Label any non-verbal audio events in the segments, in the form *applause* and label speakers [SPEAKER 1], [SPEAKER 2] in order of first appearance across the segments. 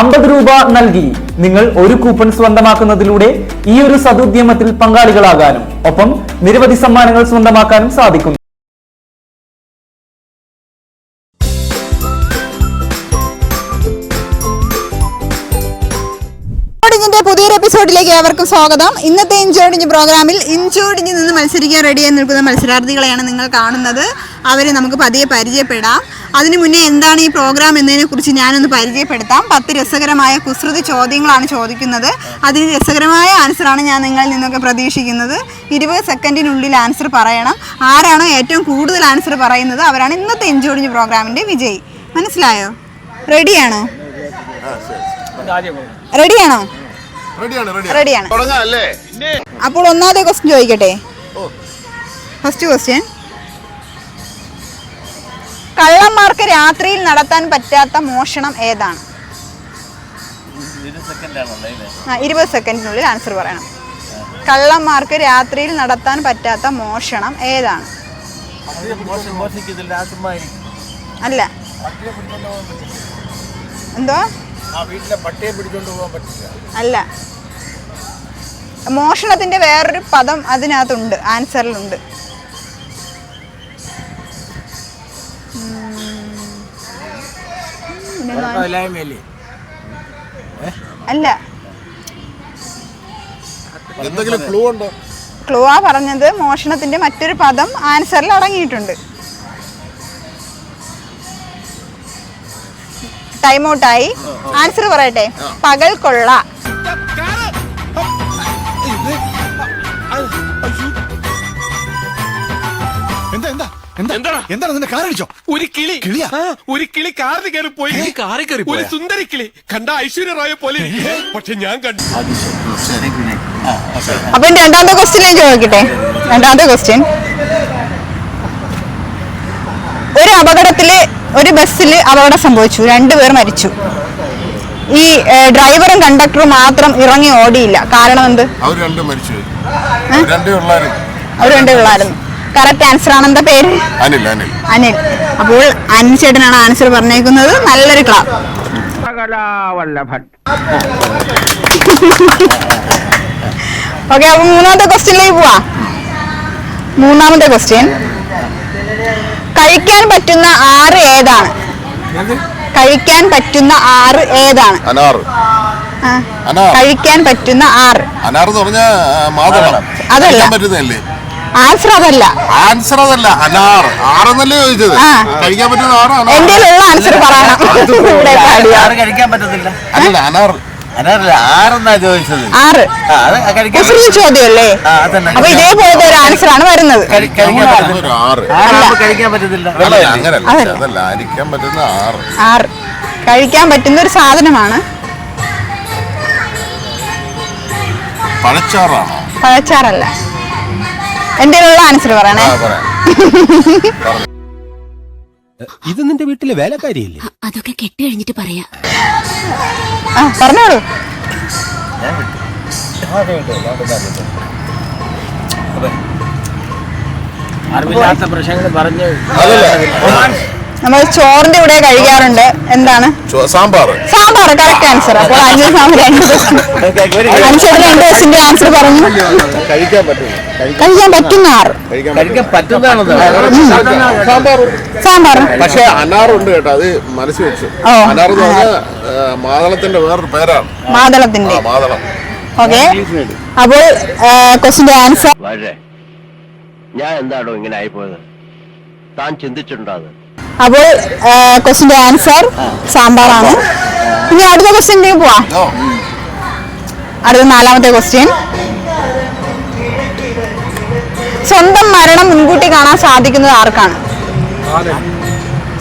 [SPEAKER 1] അമ്പത് രൂപ നൽകി നിങ്ങൾ ഒരു കൂപ്പൺ സ്വന്തമാക്കുന്നതിലൂടെ ഈ ഒരു സതുദ്യമത്തിൽ പങ്കാളികളാകാനും ഒപ്പം നിരവധി സമ്മാനങ്ങൾ സ്വന്തമാക്കാനും
[SPEAKER 2] ഇഞ്ചോടിഞ്ഞിന്റെ പുതിയൊരു എപ്പിസോഡിലേക്ക് ഏവർക്കും സ്വാഗതം. ഇന്നത്തെ ഇഞ്ചോടിഞ്ഞ് പ്രോഗ്രാമിൽ ഇഞ്ചോടിഞ്ഞ് നിന്ന് മത്സരിക്കാൻ റെഡിയായി നിൽക്കുന്ന മത്സരാർത്ഥികളെയാണ് നിങ്ങൾ കാണുന്നത്. അവരെ നമുക്ക് പതിയെ പരിചയപ്പെടാം. അതിനു മുന്നേ എന്താണ് ഈ പ്രോഗ്രാം എന്നതിനെ കുറിച്ച് ഞാനൊന്ന് പരിചയപ്പെടുത്താം. പത്ത് രസകരമായ കുസൃതി ചോദ്യങ്ങളാണ് ചോദിക്കുന്നത്. അതിന് രസകരമായ ആൻസറാണ് ഞാൻ നിങ്ങളിൽ നിന്നൊക്കെ പ്രതീക്ഷിക്കുന്നത്. ഇരുപത് സെക്കൻഡിനുള്ളിൽ ആൻസർ പറയണം. ആരാണോ ഏറ്റവും കൂടുതൽ ആൻസർ പറയുന്നത്? അവരാണ് ഇന്നത്തെ എഞ്ചോടിഞ്ഞ് പ്രോഗ്രാമിന്റെ വിജയി. മനസ്സിലായോ? റെഡിയാണോ റെഡിയാണോ
[SPEAKER 3] റെഡിയാണ്
[SPEAKER 2] അപ്പോൾ ഒന്നാമത്തെ ക്വസ്റ്റ്യൻ ചോദിക്കട്ടെ? ഫസ്റ്റ് ക്വസ്റ്റ്യൻ കള്ളന്മാർക്ക് രാത്രിയിൽ നടത്താൻ പറ്റാത്ത മോഷണം ഏതാണ്? ഇരുപത് സെക്കൻഡിനുള്ളിൽ ആൻസർ പറയണം. കള്ളന്മാർക്ക് രാത്രിയിൽ നടത്താൻ പറ്റാത്ത മോഷണം ഏതാണ്? അല്ല. എന്തോ? അല്ല. മോഷണത്തിന്റെ വേറൊരു പദം അതിനകത്തുണ്ട് ആൻസറിലുണ്ട് അല്ല.
[SPEAKER 3] എന്തെങ്കിലും ക്ലൂ ഉണ്ടോ?
[SPEAKER 2] ക്ലൂ ആ പറഞ്ഞത് മോഷണത്തിന്റെ മറ്റൊരു പദം ആൻസറിൽ അടങ്ങിയിട്ടുണ്ട്. ടൈം ഔട്ടായി ആൻസർ പറയട്ടെ? പകൽ കൊള്ള.
[SPEAKER 3] എന്താ എന്താ എന്താണ് നിന്റെ കാറടിച്ചോ?
[SPEAKER 4] ഒരു കിളി.
[SPEAKER 3] കിളിയാ?
[SPEAKER 4] ഒരു കിളി കാറിൽ കയറി പോയി.
[SPEAKER 5] കാറിൽ കയറി
[SPEAKER 4] ഒരു സുന്ദരി കിളി. കണ്ട ഐശ്വര്യ റായ പോലെ. പക്ഷെ ഞാൻ കണ്ടു.
[SPEAKER 2] അപ്പൊ രണ്ടാമത്തെ ക്വസ്റ്റ്യൻ ഞാൻ ചോദിക്കട്ടെ? രണ്ടാമത്തെ ക്വസ്റ്റ്യൻ ഒരു അപകടത്തിൽ ഒരു ബസ്സിൽ അപകടം സംഭവിച്ചു. രണ്ടുപേർ മരിച്ചു. ഈ ഡ്രൈവറും കണ്ടക്ടറും മാത്രം ഇറങ്ങി ഓടിയില്ല. കാരണം എന്ത്?
[SPEAKER 3] അവർ രണ്ടും മരിച്ചു. രണ്ടേ ഉള്ളാരും
[SPEAKER 2] അവർ രണ്ടേ ഉള്ളായിരുന്നു കറക്റ്റ് ആൻസർ ആണ് എന്താ പേര്?
[SPEAKER 3] അനിൽ അനിൽ.
[SPEAKER 2] അനിൽ. അപ്പോൾ അനിൽ ചേട്ടനാണ് ആൻസർ പറഞ്ഞേക്കുന്നത്. നല്ലൊരു ക്ലാസ് ഓക്കെ അപ്പൊ മൂന്നാമത്തെ ക്വസ്റ്റ്യനിലേക്ക് പോവാ. മൂന്നാമത്തെ ക്വസ്റ്റ്യൻ കഴിക്കാൻ പറ്റുന്ന ആറ് ഏതാണ്? കഴിക്കാൻ പറ്റുന്ന ആറ് ഏതാണ്?
[SPEAKER 3] അനാറ്.
[SPEAKER 2] കഴിക്കാൻ പറ്റുന്ന ആറ്.
[SPEAKER 3] അനാർ എന്ന് പറഞ്ഞ മാതളം.
[SPEAKER 2] അതല്ല.
[SPEAKER 3] കഴിക്കാൻ പറ്റുന്നതല്ലേ?
[SPEAKER 2] ആൻസർ അതല്ല.
[SPEAKER 3] ആൻസർ അതല്ല. അനാർ ആറെന്നല്ലേ ചോദിച്ചത്? കഴിക്കാൻ പറ്റുന്ന *laughs* ആറ്
[SPEAKER 2] എന്റെ ഉള്ള ആൻസർ പറയണം ഇവിടെ
[SPEAKER 5] ആറ് കഴിക്കാൻ പറ്റത്തില്ല.
[SPEAKER 3] അല്ല അനാർ
[SPEAKER 5] ആറെന്നാ ചോദിച്ചത്.
[SPEAKER 2] ആറ്. ചോദ്യമല്ലേ. അപ്പൊ ഇതേപോലത്തെ ഒരു ആൻസർ ആണ് വരുന്നത്.
[SPEAKER 5] കഴിക്കാൻ പറ്റത്തില്ല.
[SPEAKER 3] ഒരു ആറ്.
[SPEAKER 5] ആറാകുമ്പോ കഴിക്കാൻ പറ്റത്തില്ല.
[SPEAKER 3] അല്ല അങ്ങനല്ല.
[SPEAKER 2] അതല്ല.
[SPEAKER 3] അതല്ല പറ്റുന്ന ആറ്.
[SPEAKER 2] ആറ്. കഴിക്കാൻ പറ്റുന്ന ഒരു സാധനമാണ്.
[SPEAKER 3] പഴച്ചാറാണോ?
[SPEAKER 2] പഴച്ചാറല്ല. എന്റെ ഉള്ള ആൻസർ പറയണേ
[SPEAKER 6] ഇത് നിന്റെ വീട്ടിലെ വേലക്കാരിയല്ലേ?
[SPEAKER 7] അതൊക്കെ കെട്ടി കഴിഞ്ഞിട്ട് പറയാ.
[SPEAKER 2] ആ പറഞ്ഞോളൂ.
[SPEAKER 5] അറിവില്ലാത്ത പ്രശ്നങ്ങൾ പറഞ്ഞ്
[SPEAKER 2] നമ്മൾ ചോറിന്റെ കൂടെ കഴിക്കാറുണ്ട്. എന്താണ്?
[SPEAKER 3] സാമ്പാർ
[SPEAKER 2] സാമ്പാർ കറക്റ്റ് ആൻസർ അപ്പോൾ അഞ്ചു സാമ്പാർ. അനുസരിച്ച് രണ്ട് ക്വസ്റ്റിന്റെ ആൻസർ പറഞ്ഞു.
[SPEAKER 3] കഴിക്കാൻ പറ്റും.
[SPEAKER 2] കഴിക്കാൻ പറ്റുന്ന ആറ്.
[SPEAKER 3] സാമ്പാർ പക്ഷേ അനാറുണ്ട് കേട്ടോ അത് മനസ്സിൽ വെച്ചു. അനാർ എന്ന് പറഞ്ഞാൽ മാതളത്തിന്റെ വേറൊരു പേരാണ്.
[SPEAKER 2] മാതളത്തിന്റെ.
[SPEAKER 3] മാതളം.
[SPEAKER 2] ഓക്കെ. അപ്പോൾ ക്വസ്റ്റിന്റെ ആൻസർ
[SPEAKER 8] ഞാൻ എന്താണോ ഇങ്ങനെ ആയിപ്പോയത്? താൻ ചിന്തിച്ചിട്ടുണ്ടോ അത്?
[SPEAKER 2] അപ്പോൾ ക്വസ്റ്റിന്റെ ആൻസർ സാമ്പാറാണ്. ഇനി അടുത്ത ക്വസ്റ്റ്യനിലേക്ക് പോവാം. അടുത്ത നാലാമത്തെ ക്വസ്റ്റ്യൻ സ്വന്തം മരണം മുൻകൂട്ടി കാണാൻ സാധിക്കുന്നത് ആർക്കാണ്?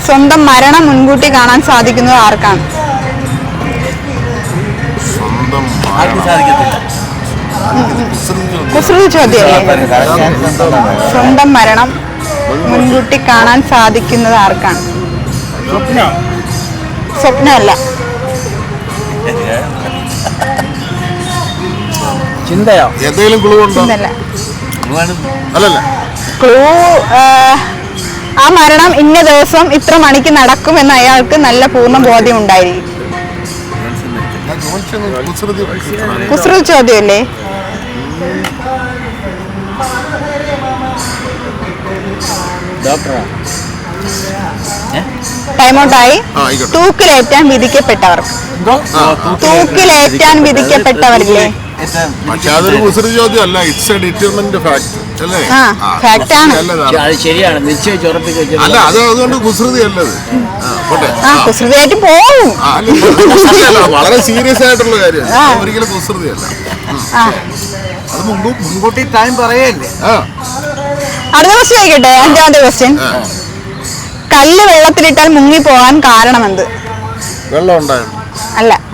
[SPEAKER 2] സ്വന്തം മരണം മുൻകൂട്ടി കാണാൻ സാധിക്കുന്നത് ആർക്കാണ്?
[SPEAKER 3] സ്വന്തം മരണം.
[SPEAKER 2] മുൻകൂട്ടി കാണാൻ സാധിക്കുന്നത് ആർക്കാണ്? സ്വപ്നമല്ല
[SPEAKER 5] ചിന്തയോ?
[SPEAKER 3] എന്തെങ്കിലും ക്ലൂ ഉണ്ടോ? അല്ലല്ല.
[SPEAKER 2] ക്ലൂ ആ മരണം ഇന്ന ദിവസം ഇത്ര മണിക്ക് നടക്കുമെന്ന് അയാൾക്ക് നല്ല പൂർണ ബോധ്യം ഉണ്ടായിരിക്കും.
[SPEAKER 3] കുസൃതി
[SPEAKER 2] ചോദ്യമല്ലേ?
[SPEAKER 5] ഡോക്ടറാ.
[SPEAKER 2] ടൈം ഔട്ടായി
[SPEAKER 3] ആ ആയിക്കോട്ടെ.
[SPEAKER 2] തൂക്കിലേറ്റാൻ വിധിക്കപ്പെട്ടവർ തൂക്കിലേറ്റാൻ വിധിക്കപ്പെട്ടവരില്ലേ
[SPEAKER 3] പക്ഷെ അതൊരു കുസൃതി ഇറ്റ്സ് എ ഡിറ്റർമെന്റ് ഫാക്ട് അല്ലേ?
[SPEAKER 5] ശരിയാണ്.
[SPEAKER 3] അല്ല അത് അതുകൊണ്ട് കുസൃതി അല്ലത്
[SPEAKER 2] കുസൃതിയായിട്ട്
[SPEAKER 3] അല്ല, വളരെ സീരിയസ് ആയിട്ടുള്ള കാര്യമാണ്. ഒരിക്കലും കുസൃതിയല്ല അത് മുൻകൂ
[SPEAKER 5] മുൻകൂട്ടി ടൈം പറയല്ലേ?
[SPEAKER 2] അടുത്ത ക്വസ്റ്റ്യൻ ആയിക്കട്ടെ അഞ്ചാമത്തെ ക്വസ്റ്റ്യൻ. കല്ല് വെള്ളത്തിലിട്ടാൽ മുങ്ങി പോകാൻ കാരണം എന്ത്?
[SPEAKER 3] വെള്ളം ഉണ്ടായിരുന്നു.
[SPEAKER 2] അല്ല.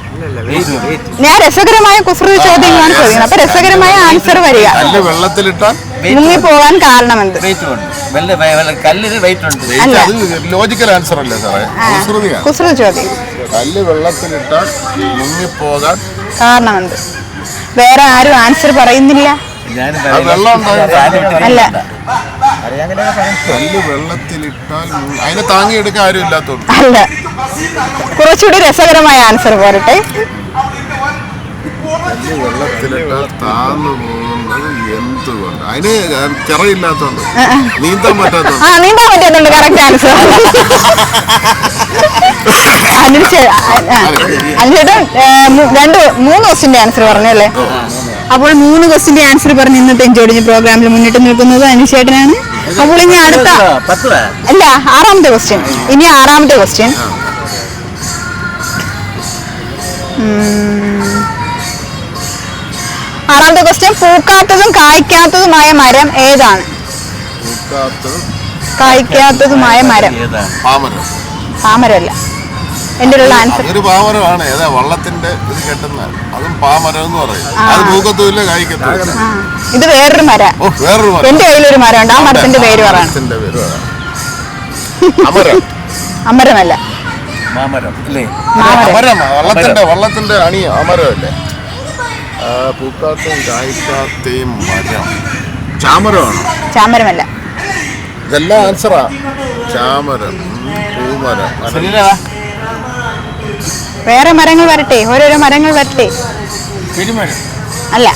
[SPEAKER 2] ഞാൻ രസകരമായ കുസൃതി ചോദ്യങ്ങളാണ് ചോദിക്കുന്നത്. അപ്പൊ രസകരമായ ആൻസർ വരിക.
[SPEAKER 3] കല്ല് വെള്ളത്തിലിട്ടാൽ
[SPEAKER 2] മുങ്ങി പോകാൻ കാരണം
[SPEAKER 5] എന്ത്? ഉണ്ട്. വെള്ള വെള്ള- വെയിറ്റ് ഉണ്ട്.
[SPEAKER 2] അല്ല.
[SPEAKER 3] ലോജിക്കൽ ആൻസർ അല്ലേ സാറേ?
[SPEAKER 2] ആ,
[SPEAKER 3] കുസൃതിയാണ്
[SPEAKER 2] കുസൃതി ചോദ്യം.
[SPEAKER 3] കല്ല് വെള്ളത്തിലിട്ടാൽ മുങ്ങിപ്പോകാൻ
[SPEAKER 2] കാരണമെന്ത് വേറെ ആരും ആൻസർ പറയുന്നില്ല. അല്ല.
[SPEAKER 3] കല്ല് വെള്ളത്തിലിട്ടാൽ മുങ്ങി- അതിനെ താങ്ങിയെടുക്കാൻ ആരും ഇല്ലാത്തോണ്ട്.
[SPEAKER 2] അല്ല. കുറച്ചുകൂടി രസകരമായ ആൻസർ പോരട്ടെ.
[SPEAKER 3] കല്ല് വെള്ളത്തിലിട്ടാൽ താന്നു പോകുന്നത് എന്തുകൊണ്ട്? അതിന് ചിറയില്ലാത്തോണ്ട് നീന്താൻ പറ്റാത്തോണ്ട്.
[SPEAKER 2] ആ നീന്താൻ പറ്റുന്നുണ്ട് കറക്റ്റ് ആൻസർ അനുചേട്ടൻ രണ്ട് മൂന്ന് ക്വസ്റ്റിന്റെ ആൻസർ പറഞ്ഞല്ലേ? അപ്പോൾ മൂന്ന് ക്വസ്റ്റിന്റെ ആൻസർ പറഞ്ഞ് ഇന്നത്തെ എൻജോയ് പ്രോഗ്രാമിൽ മുന്നിട്ട് നിൽക്കുന്നത് അനുചേട്ടനാണ് അപ്പോൾ ഇനി അടുത്ത അല്ല ആറാമത്തെ ക്വസ്റ്റ്യൻ ഇനി ആറാമത്തെ ക്വസ്റ്റ്യൻ ആറാമത്തെ ക്വസ്റ്റ്യൻ പൂക്കാത്തതും കായ്ക്കാത്തതുമായ മരം ഏതാണ്? കായ്ക്കാത്തതുമായ മരം.
[SPEAKER 5] ഏതാണ്?
[SPEAKER 3] പാമരം.
[SPEAKER 2] താമരമല്ല എന്റെ ഉള്ള ആൻസർ
[SPEAKER 3] അതൊരു പാമരമാണ്. ഏതാ വള്ളത്തിന്റെ ഇത് കെട്ടുന്ന അതും പാമരം എന്ന് പറയും അത് പൂക്കത്തുമില്ല കായ്ക്കത്തുമില്ല
[SPEAKER 2] ഇത് വേറൊരു മര.
[SPEAKER 3] ഓ വേറൊരു മരം.
[SPEAKER 2] എന്റെ കയ്യിലൊരു മരമുണ്ട്. ആ മരത്തിന്റെ പേര് പറയണം.
[SPEAKER 3] മരത്തിന്റെ പേര് പറയണം *laughs* അമരം.
[SPEAKER 2] അമരമല്ല.
[SPEAKER 5] മാമരം അല്ലേ?
[SPEAKER 3] അമരം വള്ളത്തിന്റെ വള്ളത്തിന്റെ അണി അമരമല്ലേ? പൂക്കാത്തയും കായ്ക്കാത്തയും മരം. ചാമരമാണ്?
[SPEAKER 2] ചാമരമല്ല.
[SPEAKER 3] ഇതെല്ലാം ആൻസറാ ചാമരം പൂമരം.
[SPEAKER 2] വേറെ മരങ്ങൾ വരട്ടെ ഓരോരോ മരങ്ങൾ വരട്ടെ. അല്ല.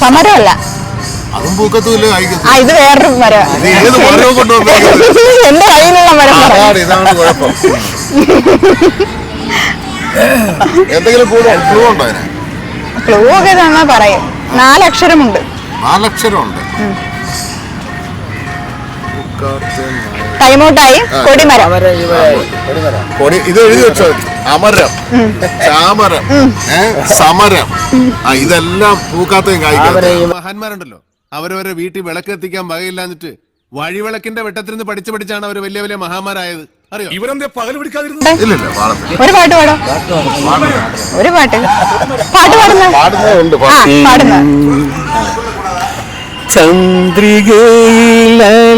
[SPEAKER 2] സമരമല്ല.
[SPEAKER 3] അതും
[SPEAKER 2] ആ ഇത് വേറൊരു മരം. എന്റെ കയ്യിലുള്ള മരം
[SPEAKER 3] ഇതാണ് കുഴപ്പം. എന്തെങ്കിലും ഉണ്ടോ?
[SPEAKER 2] ക്ലൂ ഒക്കെ തന്നാ പറയും. നാലക്ഷരമുണ്ട്.
[SPEAKER 3] നാലക്ഷരമുണ്ട്.
[SPEAKER 2] കൊടിമരം.
[SPEAKER 3] കൊടി ഇത് എഴുതി വെച്ചോ? അമരം. ചാമരം. സമരം. ആ ഇതെല്ലാം പൂക്കാത്തയും കായ്ക്കാത്തയും
[SPEAKER 4] മഹാന്മാരുണ്ടല്ലോ. അവരവരെ വീട്ടിൽ വിളക്ക് എത്തിക്കാൻ വകയില്ലാഞ്ഞിട്ട് വഴിവിളക്കിന്റെ വെട്ടത്തിരുന്ന് പഠിച്ചു പഠിച്ചാണ് അവർ വലിയ വലിയ മഹാന്മാരായത്. അറിയോ? ഇവരെന്തേ പകൽ പിടിക്കാതിരുന്നു
[SPEAKER 3] ഇല്ലില്ല
[SPEAKER 2] ഒരു പാട്ട് പാടോ? ഒരു പാട്ട്. പാടുന്ന. പാടുന്ന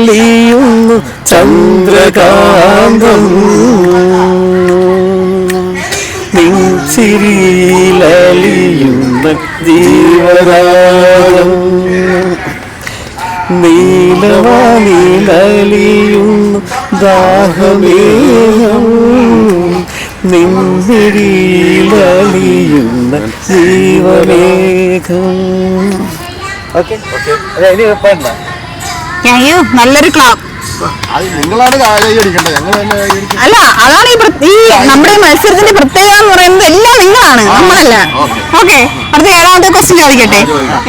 [SPEAKER 7] ചന്ദ്രികയിലലിയുന്നു ചന്ദ്രകാന്തം. നിൻചിരിയിലലിയുന്ന ജീവരാഗം. നീലവാനിലലിയുന്നു ദാഹമേഹം നിൻമിഴിയിലലിയുന്ന ജീവമേഘം.
[SPEAKER 5] ഓക്കെ ഇനി വേണ്ട
[SPEAKER 2] അയ്യോ നല്ലൊരു അല്ല അതാണ് ഈ ഈ നമ്മുടെ മത്സരത്തിന്റെ പ്രത്യേകത എന്ന് പറയുന്നത് എല്ലാം നിങ്ങളാണ് നമ്മളല്ല. ഓക്കെ അടുത്ത ഏഴാമത്തെ ക്വസ്റ്റ്യൻ ചോദിക്കട്ടെ.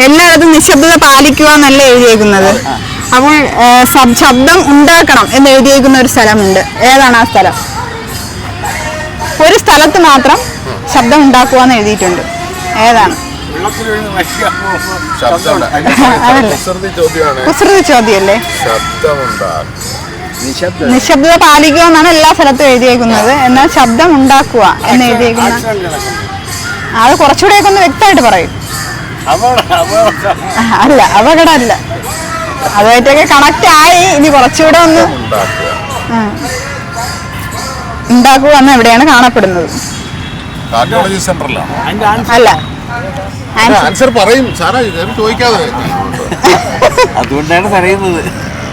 [SPEAKER 2] എല്ലായിടത്തും നിശബ്ദത പാലിക്കുക എന്നല്ല എഴുതിയേക്കുന്നത് അപ്പോൾ ശബ്ദം ഉണ്ടാക്കണം എന്ന് എഴുതിയേക്കുന്ന ഒരു സ്ഥലമുണ്ട്. ഏതാണ് ആ സ്ഥലം? ഒരു സ്ഥലത്ത് മാത്രം ശബ്ദം ഉണ്ടാക്കുക എന്ന് എഴുതിയിട്ടുണ്ട്. ഏതാണ്? ചോദ്യമല്ലേ? നിശബ്ദത പാലിക്കുക എന്നാണ് എല്ലാ സ്ഥലത്തും എഴുതിയേക്കുന്നത്. എന്നാൽ ശബ്ദം ഉണ്ടാക്കുക എന്ന് എഴുതിയേക്കുന്ന അത് കുറച്ചുകൂടെയൊക്കെ ഒന്ന് വ്യക്തമായിട്ട് പറയും. അല്ല അപകടമല്ല. അതുമായിട്ടൊക്കെ കണക്ട് ആയി. ഇനി കുറച്ചുകൂടെ ഒന്ന് ഉണ്ടാക്കുക എന്ന് എവിടെയാണ് കാണപ്പെടുന്നത്? അല്ല. ആൻസർ
[SPEAKER 3] ആൻസർ പറയും. സാറാ ചോദിക്കാതെ.
[SPEAKER 5] അതുകൊണ്ടാണ് പറയുന്നത്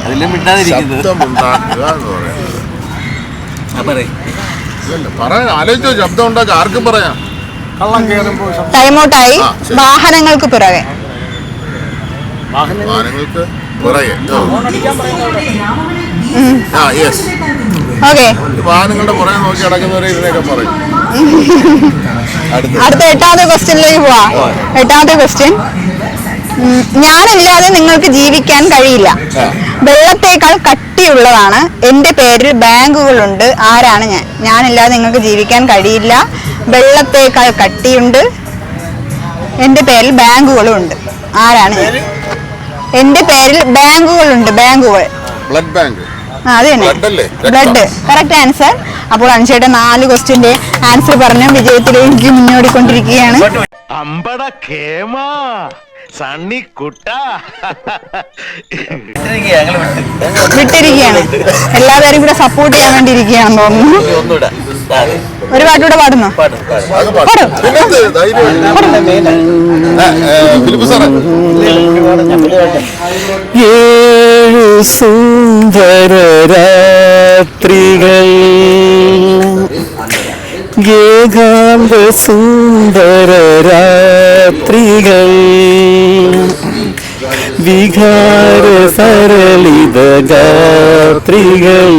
[SPEAKER 5] അതെല്ലാം മിണ്ടാതിരിക്കുന്നത്. ടൈമൗട്ടായി പറയ്.
[SPEAKER 3] ആലോചിച്ചോ ശബ്ദം ആർക്കും പറയാം.
[SPEAKER 2] ടൈം ഔട്ടായി
[SPEAKER 3] ആ, ശരി.
[SPEAKER 2] വാഹനങ്ങൾക്ക് പിറകെ.
[SPEAKER 3] വാഹനങ്ങൾക്ക് പുറകെ. ആ യെസ്
[SPEAKER 2] ഓക്കെ
[SPEAKER 3] വാഹനങ്ങളുടെ പുറകെ നോക്കി അടക്കുന്നവരെ ഇതിനൊക്കെ പറയും. *laughs* അടുത്ത
[SPEAKER 2] എട്ടാമത്തെ ക്വസ്റ്റ്യനിലേക്ക് പോവാ. എട്ടാമത്തെ ക്വസ്റ്റ്യൻ ഞാനില്ലാതെ നിങ്ങൾക്ക് ജീവിക്കാൻ കഴിയില്ല. വെള്ളത്തേക്കാൾ കട്ടിയുള്ളതാണ്. എന്റെ പേരിൽ ബാങ്കുകളുണ്ട്. ആരാണ് ഞാൻ? ഞാനില്ലാതെ നിങ്ങൾക്ക് ജീവിക്കാൻ കഴിയില്ല. വെള്ളത്തേക്കാൾ കട്ടിയുണ്ട്. എന്റെ പേരിൽ ബാങ്കുകളും ഉണ്ട് ആരാണ് ഞാൻ? എന്റെ പേരിൽ ബാങ്കുകളുണ്ട്. ബാങ്കുകൾ.
[SPEAKER 3] Blood bank.
[SPEAKER 2] അത് ബ്ലഡ് കറക്റ്റ് ആൻസർ അപ്പോൾ അൻഷയുടെ നാല് ക്വസ്റ്റ്യന്റെ ആൻസർ പറഞ്ഞ വിജയത്തിലേക്ക് മുന്നോടിക്കൊണ്ടിരിക്കുകയാണ്.
[SPEAKER 8] അമ്പട കേമാ സണ്ണി കുട്ട.
[SPEAKER 5] ഇത്രയൊക്കെ ഞങ്ങൾ വിട്ട്.
[SPEAKER 2] വിട്ടിരിക്കുകയാണ്. എല്ലാവരും കൂടെ സപ്പോർട്ട് ചെയ്യാൻ വേണ്ടി ഇരിക്കുകയാണെന്ന് തോന്നുന്നു ഒരു പാട്ടൂടെ പാടുന്നു?
[SPEAKER 7] ഏഴു സുന്ദര രാത്രികൾ ഏകാന്ത സുന്ദര രാത്രികൾ വികാര സരളിത ഗാത്രികൾ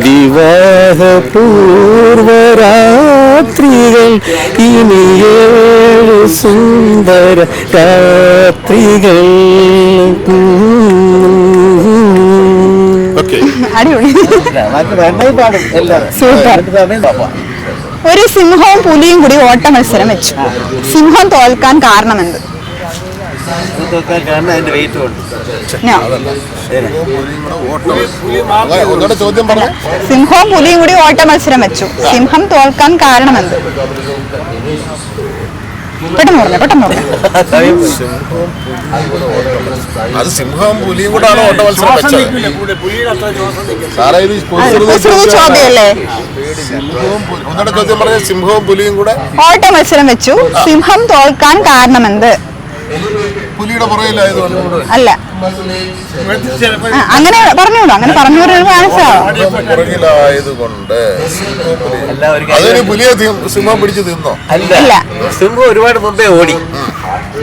[SPEAKER 7] വിവാഹ പൂർവരാത്രികൾ ഇനി ഏഴു സുന്ദര രാത്രികൾ.
[SPEAKER 2] അടിപൊളി. സൂപ്പർ. ഒരു സിംഹവും പുലിയും കൂടി ഓട്ട മത്സരം വെച്ചു. സിംഹം തോൽക്കാൻ കാരണമെന്ത്? സിംഹവും പുലിയും കൂടി ഓട്ട മത്സരം വെച്ചു. സിംഹം തോൽക്കാൻ കാരണമെന്ത്? പെട്ടെന്ന് പറഞ്ഞു പെട്ടെന്ന് പറഞ്ഞു
[SPEAKER 3] അത് സിംഹം പുലിയും കൂടാണ് ഓട്ട മത്സരം
[SPEAKER 2] ചോദ്യമല്ലേ
[SPEAKER 3] ചോദ്യം പറഞ്ഞ സിംഹവും പുലിയും കൂടെ.
[SPEAKER 2] ഓട്ട മത്സരം വെച്ചു. സിംഹം തോൽക്കാൻ കാരണമെന്ത്?
[SPEAKER 3] പുലിയുടെ പുറകിലായതുകൊണ്ട്
[SPEAKER 2] അല്ല? അങ്ങനെ പറഞ്ഞോളൂ അങ്ങനെ പറഞ്ഞു
[SPEAKER 3] പുറകിലായതുകൊണ്ട് അതൊരു പുലിയെ സിംഹം പിടിച്ച് തിന്നോ?
[SPEAKER 5] അല്ല.
[SPEAKER 2] ഇല്ല.
[SPEAKER 5] സിംഹം ഒരുപാട് മുമ്പേ ഓടി.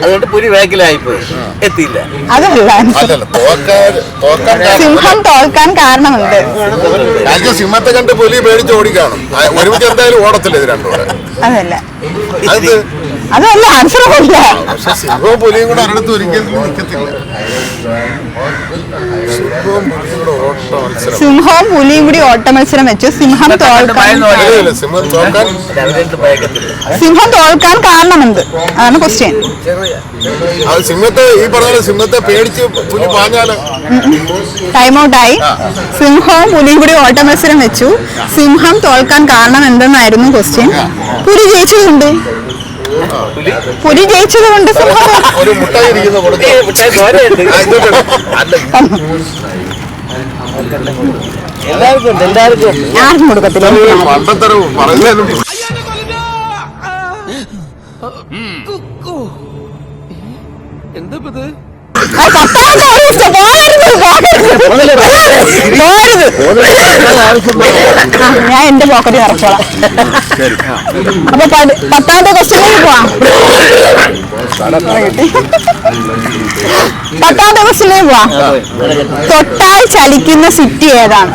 [SPEAKER 5] അതുകൊണ്ട് പുലി ബാക്കിലായിപ്പോയി എത്തിയില്ല.
[SPEAKER 2] അതല്ല. സിംഹം തോൽക്കാൻ
[SPEAKER 3] കാരണമുണ്ട്. സിംഹത്തെ കണ്ട് പുലി പേടിച്ച് ഓടിക്കാണും ഒരുമിച്ച് എന്തായാലും ഓടത്തില്ല ഇത് രണ്ടും
[SPEAKER 2] അതല്ല.
[SPEAKER 3] അത്
[SPEAKER 2] അതല്ല ആൻസർ അല്ല
[SPEAKER 3] പക്ഷെ സിംഹവും പുലിയും കൂടെ ഒരിടത്ത് ഒരിക്കലും നിൽക്കത്തില്ല. സിംഹവും പുലിയും കൂടെ ഓട്ട മത്സരം
[SPEAKER 2] വെച്ചു. സിംഹം തോൽക്കാൻ
[SPEAKER 3] സിംഹം
[SPEAKER 5] തോൽക്കാൻ കാരണം
[SPEAKER 2] സിംഹം തോൽക്കാൻ കാരണമെന്ത് അതാണ് ക്വസ്റ്റ്യൻ
[SPEAKER 3] അത് സിംഹത്തെ ഈ പറഞ്ഞ സിംഹത്തെ പേടിച്ച് പുലി പാഞ്ഞാൽ.
[SPEAKER 2] ടൈം ഔട്ടായി സിംഹവും പുലിയും കൂടി ഓട്ട മത്സരം വെച്ചു. സിംഹം തോൽക്കാൻ കാരണം എന്തെന്നായിരുന്നു ക്വസ്റ്റ്യൻ പുലി ജയിച്ചതുകൊണ്ട് പുലി
[SPEAKER 3] ജയിച്ചത് കൊണ്ട്
[SPEAKER 5] എല്ലാവർക്കും ഉണ്ട് എല്ലാവർക്കും ഉണ്ട്.
[SPEAKER 2] ആർക്കും കൊടുക്കത്തില്ല.
[SPEAKER 3] ഇത്
[SPEAKER 2] ഞാൻ എന്റെ പോക്കറ്റ് നിറച്ചോളാം അപ്പൊ പത്- പത്താമത്തെ ക്വസ്റ്റ്യനിലേക്ക് പോവാം. പത്താമത്തെ ക്വസ്റ്റ്യനിലേക്ക് പോവാം. തൊട്ടാൽ ചലിക്കുന്ന സിറ്റി ഏതാണ്?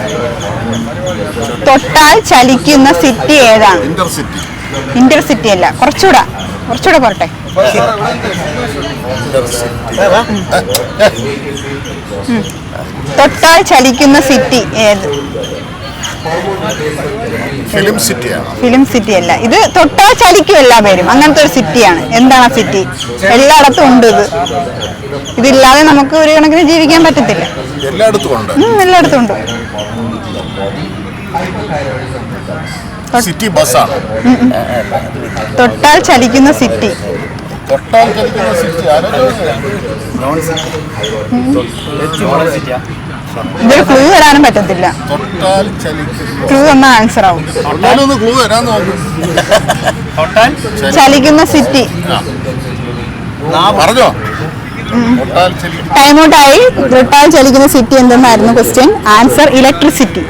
[SPEAKER 2] തൊട്ടാൽ ചലിക്കുന്ന സിറ്റി ഏതാണ്?
[SPEAKER 3] ഇന്റർ
[SPEAKER 2] സിറ്റി അല്ല കുറച്ചുകൂടെ കുറച്ചുകൂടെ പോരട്ടെ. തൊട്ടാൽ ചലിക്കുന്ന സിറ്റി ഏത്?
[SPEAKER 3] ഫിലിം സിറ്റിയാണ്?
[SPEAKER 2] ഫിലിം സിറ്റി അല്ല ഇത് തൊട്ടാ ചലിക്കും എല്ലാ പേരും. അങ്ങനത്തെ ഒരു സിറ്റിയാണ്. എന്താണ് ആ സിറ്റി? എല്ലായിടത്തും ഉണ്ട് ഇത്. ഇതില്ലാതെ നമുക്ക് ഒരു കണക്കിന് ജീവിക്കാൻ പറ്റത്തില്ല.
[SPEAKER 3] എല്ലായിടത്തും ഉണ്ട്.
[SPEAKER 2] എല്ലായിടത്തും ഉണ്ട്.
[SPEAKER 3] സിറ്റി ബസ്സാണ്.
[SPEAKER 2] തൊട്ടാൽ ചലിക്കുന്ന സിറ്റി.
[SPEAKER 3] തൊട്ടാൽ ചലിക്കുന്ന സിറ്റി.
[SPEAKER 2] ഇതൊരു ക്ലൂ തരാനും പറ്റത്തില്ല. ക്ലൂ തന്ന ആൻസർ ആവും. ചലിക്കുന്ന സിറ്റി
[SPEAKER 3] പറഞ്ഞോ?
[SPEAKER 2] ടൈം ഔട്ടായി തൊട്ടാൽ ചലിക്കുന്ന സിറ്റി എന്തെന്നായിരുന്നു ക്വസ്റ്റ്യൻ ആൻസർ ഇലക്ട്രിസിറ്റി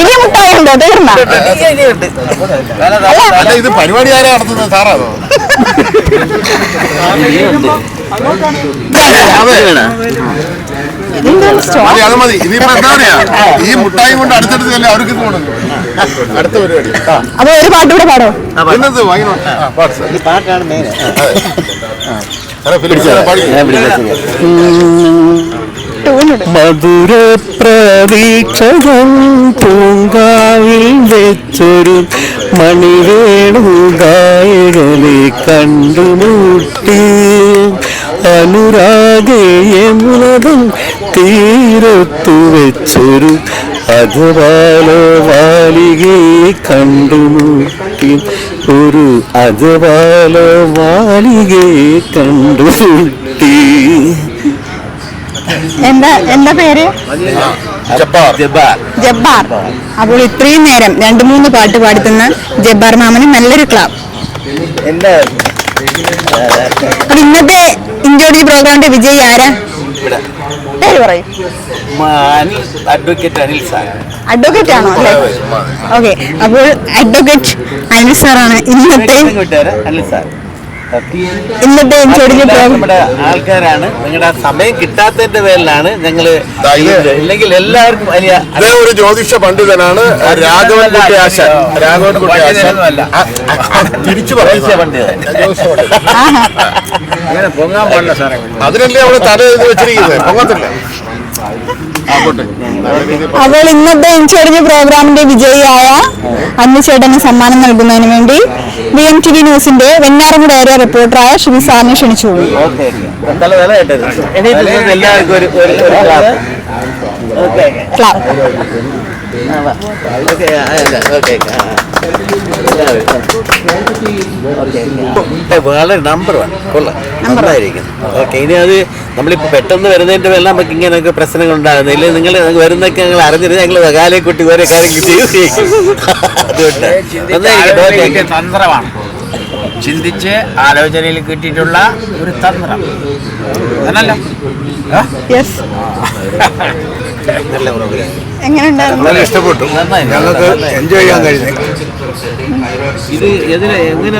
[SPEAKER 2] ഇനി മുട്ടായി ഉണ്ടോ തീർന്ന
[SPEAKER 3] അല്ല ഇത് പരിപാടി ആരാ നടത്തുന്നത് സാറാണോ അത്? മതി ഇതിപ്പോ എന്താ പറയാ? ഈ മുട്ടായി കൊണ്ട് അടുത്തടുത്ത് അവർക്ക് ഇത് കൊടുക്കും. അടുത്ത പരിപാടി. ആ
[SPEAKER 2] അപ്പൊ ഒരു പാട്ട് കൂടെ പാടോ?
[SPEAKER 3] പാട്ട് സാർ.
[SPEAKER 5] പാട്ടാണ് മെയിൻ
[SPEAKER 7] മധുര പ്രതീക്ഷകൾ പൂങ്കാവിൽ വെച്ചൊരു മണിവേണു ഗായകനെ കണ്ടുമുട്ടി അനുരാഗയമുലകം തീരത്തു വെച്ചൊരു അജവാലോ വാലികയെ കണ്ടുമുട്ടി ഒരു അജവാലോ വാലികയെ കണ്ടുമുട്ടി
[SPEAKER 2] എന്താ എന്താ പേര്?
[SPEAKER 3] ജബ്ബാർ.
[SPEAKER 2] ജബ്ബാർ. അപ്പോൾ ഇത്രയും നേരം രണ്ടു മൂന്ന് പാട്ട് പാടുത്തുന്ന ജബ്ബാർ മാമന് നല്ലൊരു ക്ലാബ് അപ്പൊ ഇന്നത്തെ ഇഞ്ചോടി പ്രോഗ്രാമിന്റെ വിജയി ആരാ? പേര് പറയും.
[SPEAKER 5] Anil advocate Anil sir
[SPEAKER 2] advocate ആണോ? അല്ലേ? ഓക്കെ അപ്പോൾ അഡ്വക്കേറ്റ് അനിൽ സാറാണ് ഇന്നത്തെ
[SPEAKER 5] അനിൽ സാർ നമ്മുടെ ആൾക്കാരാണ്. നിങ്ങളുടെ സമയം കിട്ടാത്തതിന്റെ പേരിലാണ്
[SPEAKER 3] ഞങ്ങൾ
[SPEAKER 5] ഇല്ലെങ്കിൽ എല്ലാവർക്കും വലിയ
[SPEAKER 3] ഒരു ജ്യോതിഷ പണ്ഡിതനാണ് രാഘവൻ കുട്ടി ആശാൻ. രാഘവൻ കുട്ടി. ആ, ആ, തിരിച്ചു
[SPEAKER 5] ജ്യോതിഷ പണ്ഡിതൻ.
[SPEAKER 3] ജ്യോതിഷ പണ്ഡിതൻ.
[SPEAKER 5] ഇങ്ങനെ പൊങ്ങാൻ പാടില്ല സാറേ.
[SPEAKER 3] അതിനല്ലേ അവിടെ തല ഇത് വെച്ചിരിക്കുന്നത്? പൊങ്ങത്തില്ല. ആകട്ടെ
[SPEAKER 2] അപ്പോൾ ഇന്നത്തെ ഇഞ്ചോടിഞ്ഞ പ്രോഗ്രാമിന്റെ വിജയിയായ അന്നുചേട്ടന് സമ്മാനം നൽകുന്നതിന് വേണ്ടി ബി എം ടി വി ന്യൂസിന്റെ വെഞ്ഞാറമൂട് ഏരിയ റിപ്പോർട്ടറായ ശ്രീ സാറിനെ
[SPEAKER 5] ക്ഷണിച്ചു എല്ലാവർക്കും ഒരു class okay
[SPEAKER 2] clap
[SPEAKER 5] okay okay വളരെ നമ്പർ വൺ കൊള്ളാം നമ്പറായിരിക്കുന്നു ഓക്കെ ഇനി അത് നമ്മളിപ്പോൾ പെട്ടെന്ന് വരുന്നതിന്റെ പേരിൽ നമുക്ക് ഇങ്ങനെയൊക്കെ പ്രശ്നങ്ങൾ ഉണ്ടാകുന്നത് ഇല്ലെങ്കിൽ നിങ്ങൾ വരുന്നൊക്കെ ഞങ്ങൾ അറിഞ്ഞിരുന്ന. ഞങ്ങൾ വകാലെ കുട്ടി ഓരോ കാര്യങ്ങൾ ചെയ്തു.
[SPEAKER 9] തന്ത്രമാണ്. ചിന്തിച്ച് ആലോചനയിൽ കിട്ടിയിട്ടുള്ള ഒരു തന്ത്രം. അതല്ല? *laughs*
[SPEAKER 5] നല്ല പ്രോഗ്രാം
[SPEAKER 2] എങ്ങനെയുണ്ടായിരുന്നു?
[SPEAKER 3] വളരെ ഇഷ്ടപ്പെട്ടു ഞങ്ങൾക്ക് എൻജോയ് ചെയ്യാൻ കഴിഞ്ഞു.
[SPEAKER 5] ഇത് എതിരെ എങ്ങനെ